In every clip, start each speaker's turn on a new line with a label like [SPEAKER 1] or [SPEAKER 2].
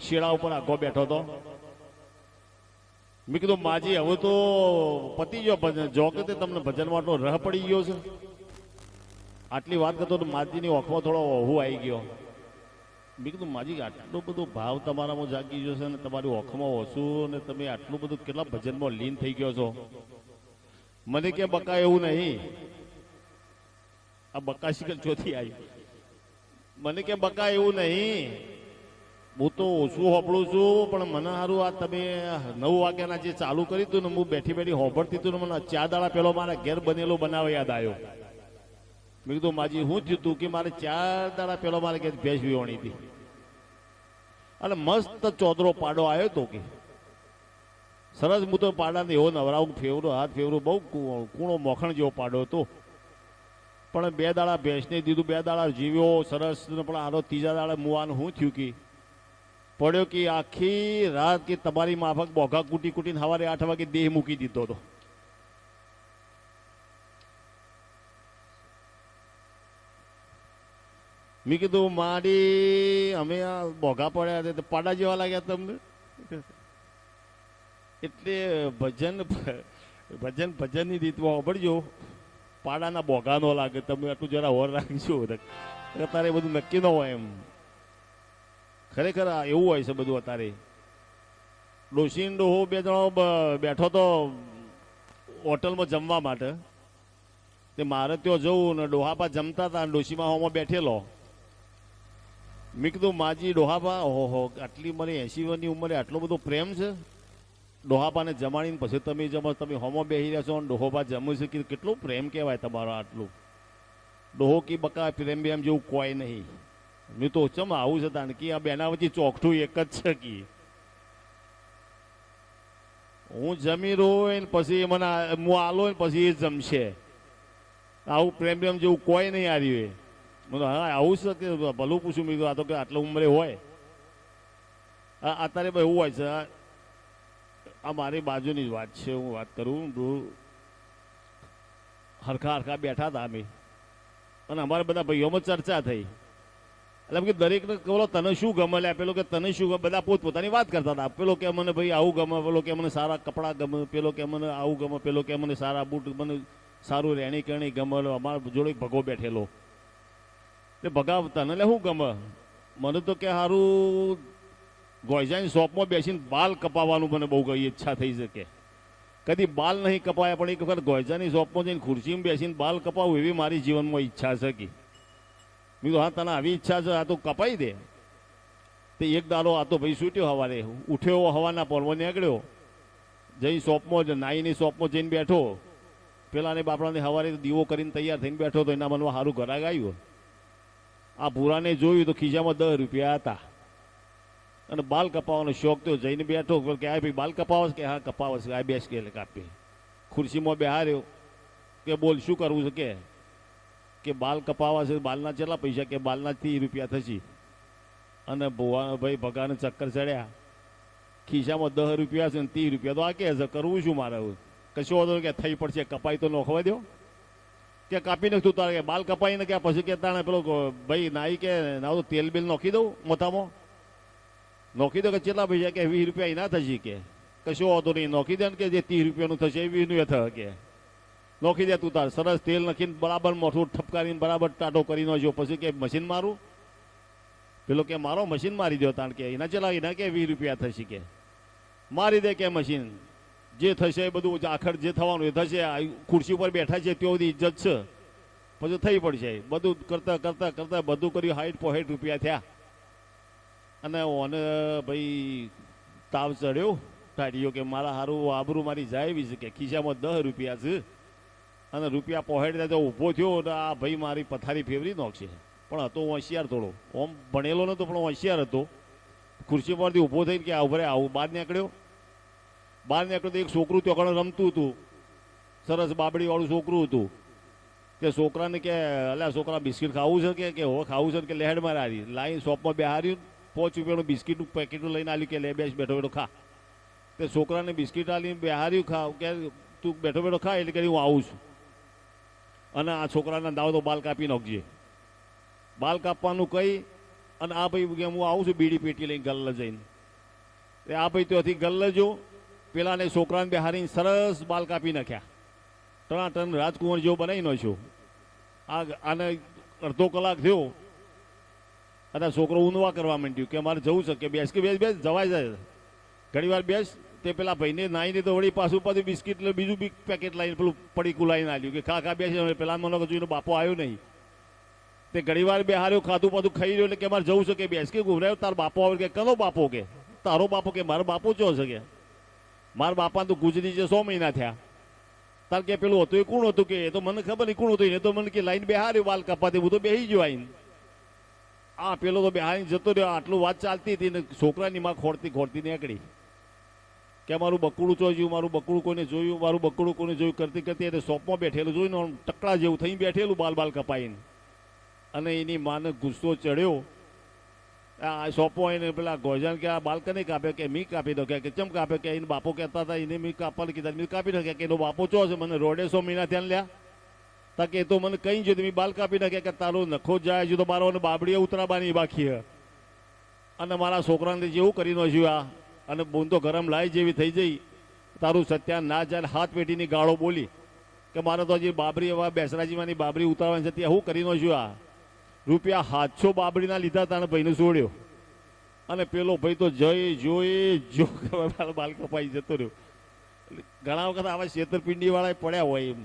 [SPEAKER 1] શેડા ઉપર આખો બેઠો હતો. મેં કીધું, માજી, હવે તો પતી ગયો ભજન. જો કે તમને ભજન માટો રહ પડી ગયો છે. આટલી વાત કરતો તો માજીની ઓખમાં થોડો ઓહુ આવી ગયો. મેં કીધું, માજી, આટલો બધો ભાવ તમારામાં જાગી ગયો છે અને તમારી ઓખમાં ઓછું અને તમે આટલું બધું કેટલા ભજનમાં લીન થઈ ગયો છો? મને કે, બકા, એવું નહીં. આ બકા શિકલ ચોથી આવી. મને કે, બકા, એવું નહીં. હું તો ઓછું હોપડું છું, પણ મને સારું આ તમે નવ વાગ્યાના જે ચાલુ કર્યું હતું ને, હું બેઠી બેઠી હોભળતી હતું ને, મને ચાર દાડા પેલો મારા ઘેર બનેલો બનાવ યાદ આવ્યો. મેં કીધું, માજી, હું થયું તું કે મારે ચાર દાડા પેલો મારે ઘેર ભેંસ વિવાણી હતી. અને મસ્ત ચોદરો પાડો આવ્યો તો કે. સરસ, હું તો પાડાને એવો નવરાવું ફેવરો, હાથ ફેવરો, બહુ કૂણો મોખણ જેવો પાડો હતો. પણ બે દાડા ભેંસને દીધું, બે દાડા જીવ્યો, સરસ પણ આનો ત્રીજા દાડા મુવાનું શું થયું કે? પડ્યો કે આખી રાત કે તમારી માફક બોઘા કૂટી કૂટીને સવારે આઠ વાગે દેહ મૂકી દીધો હતો. મેં કીધું મારી અમે આ બોઘા પડ્યા હતા પાડા જેવા લાગ્યા તમને? એટલે ભજન ભજન ભજનની રીતમાં સાંભળજો પાડાના બોઘા નો લાગે, તમે આટલું જરા હોર રાખજો. અત્યારે બધું નક્કી ન હોય એમ. ખરેખર એવું હોય છે બધું અત્યારે. ડોશી ડોહો બે જણો બેઠો તો હોટલમાં જમવા માટે. તે મારે ત્યાં જવું ને ડોહાપા જમતા હતા ડોશીમાં હોમાં બેઠેલો. મેં કીધું, માજી ડોહાપા ઓહો આટલી મને એસી વર્ષની ઉંમરે આટલો બધો પ્રેમ છે? ડોહાપાને જમાડીને પછી તમે જમો, તમે હોમો બેસી રહ્યા છો અને ડોહોપા જમું છે કે કેટલો પ્રેમ કહેવાય તમારો આટલું. ડોહો કી, બકા પ્રેમ બેમ જેવું કોઈ નહીં. મેં તો ચમ આવું છે તાણ કે આ બેના વચ્ચે ચોકઠું એક જ છે કે. હું જમી ને પછી મને હું આલો પછી એ જમશે. આવું પ્રેમ પ્રેમ જેવું કોઈ નહીં આવ્યું એ મને હા, આવું છે કે ભલું પૂછું, મેં આ તો કે આટલા ઉંમરે હોય. અત્યારે ભાઈ એવું હોય છે. આ- મારી બાજુની જ વાત છે, હું વાત કરું. હરખા હરખા બેઠા હતા અમે. અને અમારે બધા ભાઈઓમાં ચર્ચા થઈ. એટલે કે દરેકને બોલો તને શું ગમે? લે પેલો કે, તને શું ગમે? બધા પોતપોતાની વાત કરતા હતા. પેલો કે, મને ભાઈ આવું ગમે, પેલો કે, મને સારા કપડાં ગમે, પેલો કે, મને આવું ગમે, પેલો કે, મને સારા બૂટ મને સારું રહેણી કરણી ગમે અમારા જોડે ભગો બેઠેલો. તે ભગા, તને લે શું ગમે? મને તો કે સારું ગોયજાની શોપમાં બેસીને બાલ કપાવવાનું મને બહુ ઈચ્છા થઈ શકે. કદી બાલ નહીં કપાયા, પણ એક વખત ગોયજાની શોપમાં જઈને ખુરશીમાં બેસીને બાલ કપાવું એવી મારી જીવનમાં ઈચ્છા છે કે. મેં કીધું, હા, તને આવી ઈચ્છા છે, આ તો કપાઈ દે. તે એક દાડો આ તો ભાઈ છૂટ્યો હવારે. ઉઠ્યો હવાના પર્વ નીકળ્યો. જઈ શોપમાં જ નાઈની શોપમાં જઈને બેઠો. પેલાને બાપડાને હવારે દીવો કરીને તૈયાર થઈને બેઠો તો એના મનમાં સારું ઘરાક આવ્યું. આ ભૂરાને જોયું તો ખીજામાં દસ રૂપિયા હતા. અને બાલ કપાવવાનો શોખ તો જઈને બેઠો. કે, આ ભાઈ બાલ કપાવશ કે, હા કપાવશ આ બેસ કે કાપી. ખુરશીમાં બેહાર્યો. કે, બોલ, શું કરવું છે? કે કે બાલ કપાવા છે, બાલના કેટલા પૈસા કે બાલના ત્રીસ રૂપિયા થશે? અને ભુવા ભાઈ ભગાને ચક્કર ચડ્યા. ખિસ્સામાં દસ રૂપિયા છે ને ત્રીસ રૂપિયા. તો આ કે કરવું શું મારે કશું વાંધો કે થઈ પડશે કપાઈ તો નોખવા દો કે કાપી નાખતું તારે કે બાલ કપાઈને કે પછી કે તાણે પેલો ભાઈ નાઈ કે ના તો તેલ બિલ નોખી દઉં મોથામાં નોખી દો કે કેટલા પૈસા કે વીસ રૂપિયા એના થશે કે? કશું વાંધો નહીં, નોખી દે ને કે જે ત્રીસ રૂપિયાનું થશે એ વીસનું એ થશે કે? નોખી દે તું તાર. સરસ તેલ નાખીને બરાબર મોઠું ઠપકારીને બરાબર ટાટો કરી નાખ્યો પછી કે મશીન મારું? પેલો કે, મારો મશીન મારી દો તાણ કે, એના ચલા એના કે વીસ રૂપિયા થશે? કે, મારી દે કે મશીન. જે થશે એ બધું આખર જે થવાનું એ થશે. ખુરશી ઉપર બેઠા છે ત્યાં બધી ઇજ્જત છે. પછી થઈ પડશે. બધું કરતા કરતા કરતા બધું કર્યું. હાઈટ પોઈન્ટ રૂપિયા થયા. અને ઓને ભાઈ તાવ ચડ્યો. ટાઢીયો કે, મારા સારું આબરૂ મારી જાય એવી છે કે ખિસ્સામાં દસ રૂપિયા છે. અને રૂપિયા પહોંચી તો ઊભો થયો ને આ ભાઈ મારી પથારી ફેવરી નાખશે. પણ હતો હોશિયાર થોડો. ઓમ ભણેલો નહોતો પણ હોશિયાર હતો. ખુરશી પરથી ઊભો થઈને કે આવું આવું બહાર નીકળ્યો. બહાર નીકળ્યો તો એક છોકરું ત્યાં રમતું હતું. સરસ બાબડીવાળું છોકરું હતું. કે છોકરાને કે, અલ્યા છોકરા, બિસ્કિટ ખાવું છે કે હો, ખાવું છે કે લેહેડ મારે હારી લાઈન શોપમાં બેહાર્યું પાંચ રૂપિયાનું બિસ્કિટનું પેકેટનું લઈને આવ્યું કે, લે બેસ, બેઠો બેઠો, ખા. તે છોકરાને બિસ્કિટ આલીને બેહાર્યું ખાવ કે, તું બેઠો બેઠો, ખા. એટલે કે, હું આવું છું. અને આ છોકરાના દાવ તો બાલ કાપી નાખજે. બાલ કાપવાનું કહી અને આ ભાઈ હું આવું છું બીડી પેટી લઈને ગલ્લ જઈને. એ આ ભાઈ ત્યાંથી ગલ્લ જો, પેલાને છોકરાને બેહારીને સરસ બાલ કાપી નાખ્યા. ટણા ત્રણ રાજકુંવર જેવો બનાવી નાખ્યો. આ આને અડધો કલાક થયો. અને છોકરો ઊંધવા કરવા માંડ્યું કે મારે જવું છે કે બેસ કે બેસ બેસ, જવાય જાય. ઘણી વાર બેસ તે પેલા ભાઈને નાહીને તો વળી પાછું પાછું બિસ્કિટ એટલે બીજું બી પેકેટ લાવીને પેલું પડીકું લાવીને આવ્યું કે ખા ખા બેસી પેલા મને કીધું, એનો બાપો આવ્યો નહીં. તે ઘણી વાર બેહાર્યો, ખાધું પાધું ખાઈ રહ્યો એટલે કે મારે જવું છે કે બેસ? કે ગુભરાયો તાર બાપો આવે કે કનો બાપો કે? તારો બાપો કે મારો બાપો ચો છે કે? મારા બાપા તો ગુજરી છે, સો મહિના થયા. તાર કે પેલું હતું, એ કોણ હતું કે? એ તો મને ખબર નહીં કોણ હતું. એ તો મને કે લાઈન બેહાર્યો, વાલ કપાતી, હું તો બેસી ગયો આઈને. આ પેલો તો બેહારીને જતો રહ્યો. આટલું વાત ચાલતી હતી ને છોકરાની માં ખોડતી ખોડતી નીકળી. કે મારું બકડું જોયું, મારું બકડું કોઈને જોયું, મારું બકડું કોઈને જોયું. કરતી કરતી એટલે શોપમાં બેઠેલું જોઈને આમ ટકડા જેવું થઈ બેઠેલું બાલ બાલ કપાઈને. અને એની માને ગુસ્સો ચડ્યો. આ શોપો એને પેલા ગોજાન કે આ બાલ્કની કાપે કે મી કાપી દો, કે ચમ કાપે કે એને બાપો કહેતા હતા, એને મી કાપવા કીધા મી કાપી નાખે. કે એનો બાપો ચો છે? મને રોડે સો મહિના ધ્યાન લ્યા. તા કે તો મને કઈ જોયું મેં બાલ કાપી નાખે. કે તારો નખો જાય છે તો મારો બાબડીએ ઉતરાબાની બાકી અને મારા છોકરાને જેવું કરી નાખ્યું આ. અને તો ગરમ લાઈ જેવી થઈ જઈ. તારું સત્યાન ના જાય હાથ પેટીની ગાળો બોલી કે મારે તો હજી બાબરી એવા બેસરાજીમાંની બાબરી ઉતારવાની છે, ત્યાં હું કરી છું આ? રૂપિયા હાથસો બાબરીના લીધા તાને ભાઈને છોડ્યો અને પેલો ભાઈ તો જય જોઈ જો બાલ કપાઈ જતો રહ્યો. ઘણા વખત આવા છેતરપિંડી વાળા પડ્યા હોય એમ.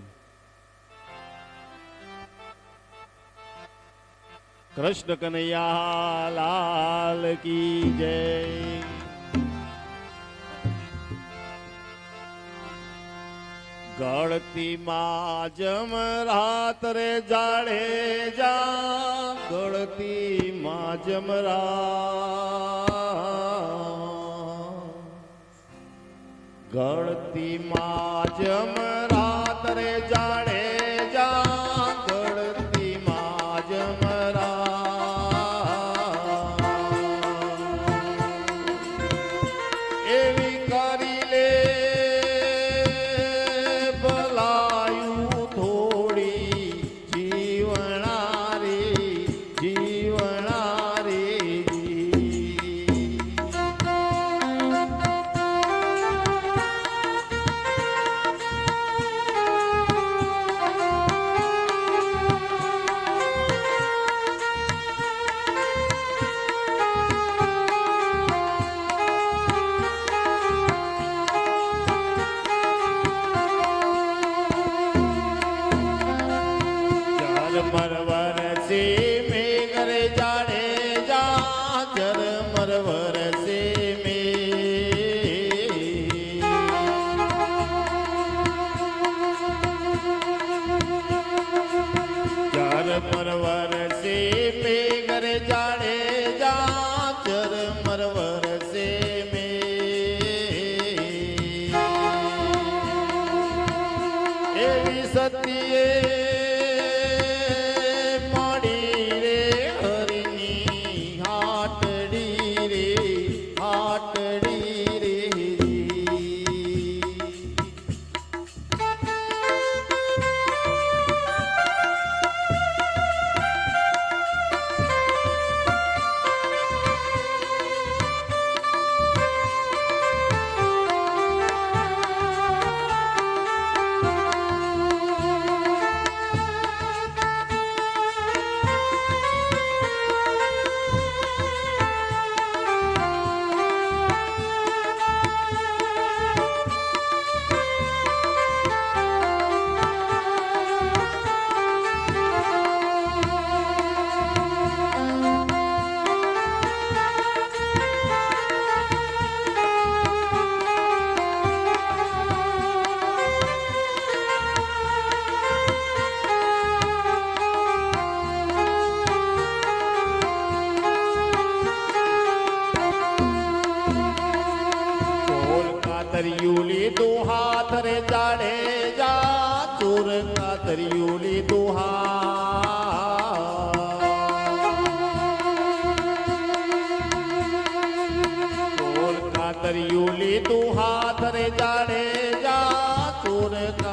[SPEAKER 1] કૃષ્ણ કનૈયા, લાલ કી જય. ગળતી માં જમ રાત રે જાડે જા. ગળતી માં જમ ગળતી માં જમ રાત રે જાડે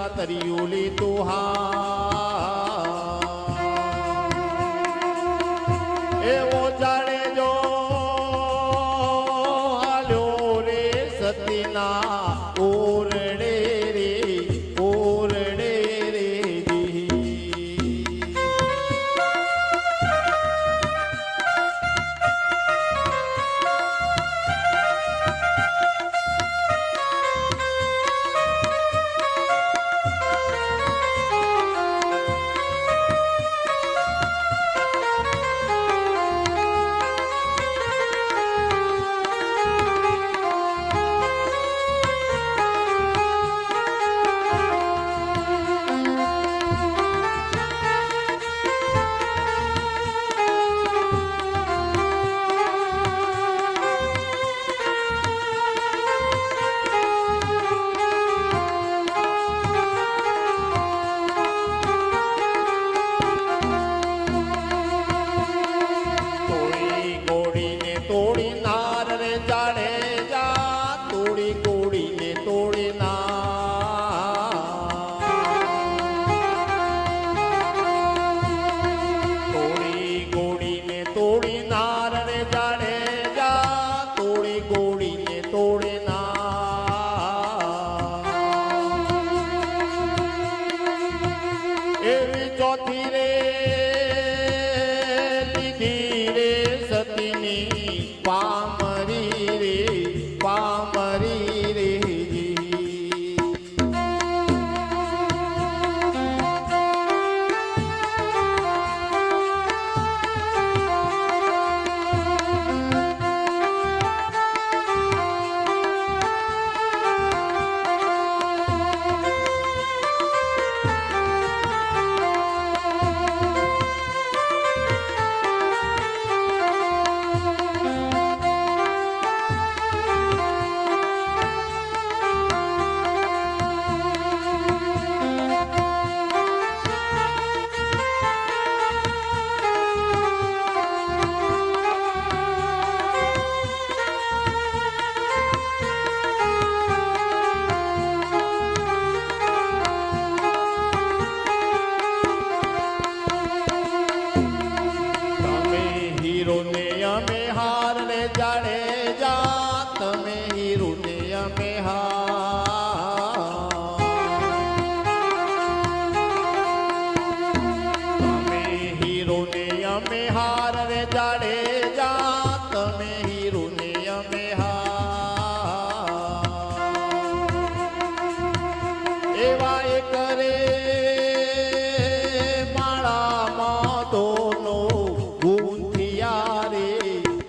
[SPEAKER 1] ચોર કાતરિયું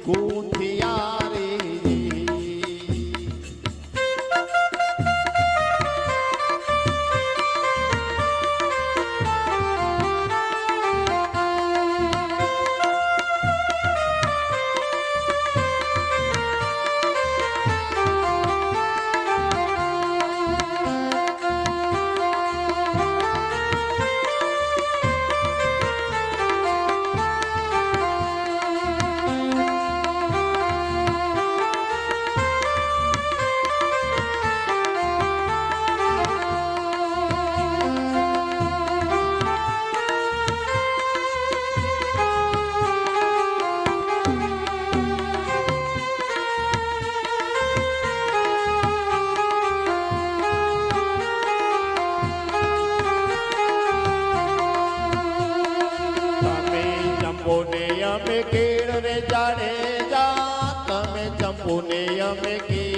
[SPEAKER 2] com તમે ચંપો ને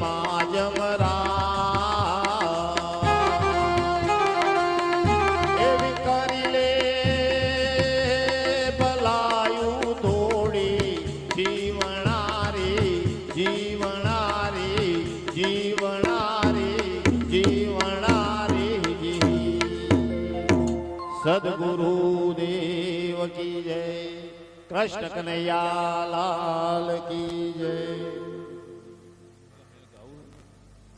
[SPEAKER 2] માં જમરા એવી કરી લે ભલાયું થોડી જીવનારી જીવનારી જીવનારી જીવનારી. સદગુરુ દેવ કી જય. કૃષ્ણ કનૈયા લાલ કી જય.